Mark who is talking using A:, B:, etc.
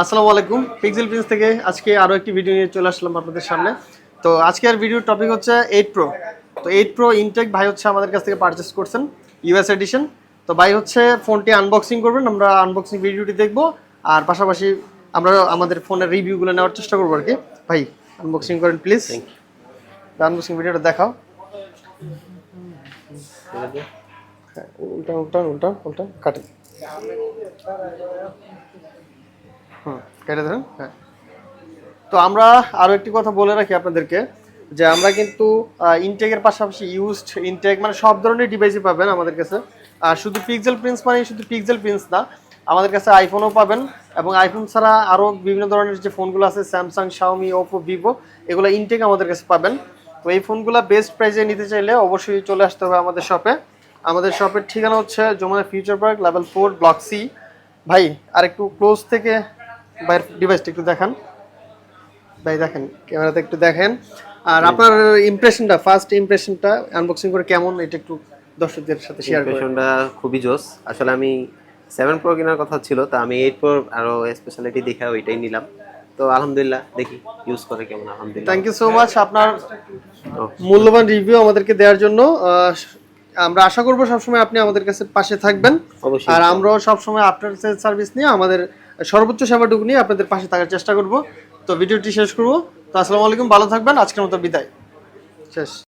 A: আসসালামু আলাইকুম। Pixel Prince থেকে আজকে আরও একটি ভিডিও নিয়ে চলে আসলাম আপনাদের সামনে। তো আজকের ভিডিওর টপিক হচ্ছে এইট প্রো তো এইট প্রো ইনটেক ভাই হচ্ছে আমাদের কাছ থেকে পারচেস করছেন ইউএস এডিশন তো ভাই হচ্ছে ফোনটি আনবক্সিং করবেন আমরা আনবক্সিং ভিডিওটি দেখব আর পাশাপাশি আমরা আমাদের ফোনের রিভিউগুলো নেওয়ার চেষ্টা করব আর কি। ভাই আনবক্সিং করেন প্লিজ আনবক্সিং ভিডিওটা দেখাও। উল্টা উল্টা উল্টা উল্টা কাটেন হুম, কেটে ধরেন হ্যাঁ। তো আমরা আরও একটি কথা বলে রাখি আপনাদেরকে, যে আমরা কিন্তু ইনটেকের পাশাপাশি ইউজড ইনটেক মানে সব ধরনের ডিভাইসই পাবেন আমাদের কাছে। আর শুধু পিক্সেল প্রিন্স মানে শুধু পিক্সেল প্রিন্স না, আমাদের কাছে আইফোনও পাবেন এবং আইফোন ছাড়া আরও বিভিন্ন ধরনের যে ফোনগুলো আছে স্যামসাং শাওমি ওপো ভিভো এগুলো ইনটেক আমাদের কাছে পাবেন। তো এই ফোনগুলো বেস্ট প্রাইসে নিতে চাইলে অবশ্যই চলে আসতে হবে আমাদের শপে আমাদের শপের ঠিকানা হচ্ছে Jamuna Future Park level four block C ভাই আর একটু ক্লোজ থেকে বাইরের ডিভাইসটা একটু দেখান। ভাই দেখেন ক্যামেরাতে একটু দেখেন। আর আপনার ইমপ্রেশনটা ফার্স্ট ইমপ্রেশনটা আনবক্সিং করে কেমন এটা একটু দর্শকদের সাথে শেয়ার করেন
B: ইমপ্রেশনটা খুবই জোস। আসলে আমি সেভেন প্রো কেনার কথা ছিল তো আমি এইট প্রো আরও স্পেশালিটি দেখে ওইটাই নিলাম। তো আলহামদুলিল্লাহ দেখি ইউজ করে কেমন আলহামদুলিল্লাহ।
A: থ্যাংক ইউ সো মাচ আপনার মূল্যবান রিভিউ আমাদেরকে দেওয়ার জন্য। আমরা আশা করব সবসময় আপনি আমাদের কাছে পাশে থাকবেন।
B: অবশ্যই।
A: আর আমরাও সবসময় আফটার সেল সার্ভিস নিয়ে আমাদের সর্বোচ্চ সেবাটুকু নিয়ে আপনাদের পাশে থাকার চেষ্টা করব। তো ভিডিওটি শেষ করব। তো আসসালামু আলাইকুম, ভালো থাকবেন, আজকের মতো বিদায়। শেষ।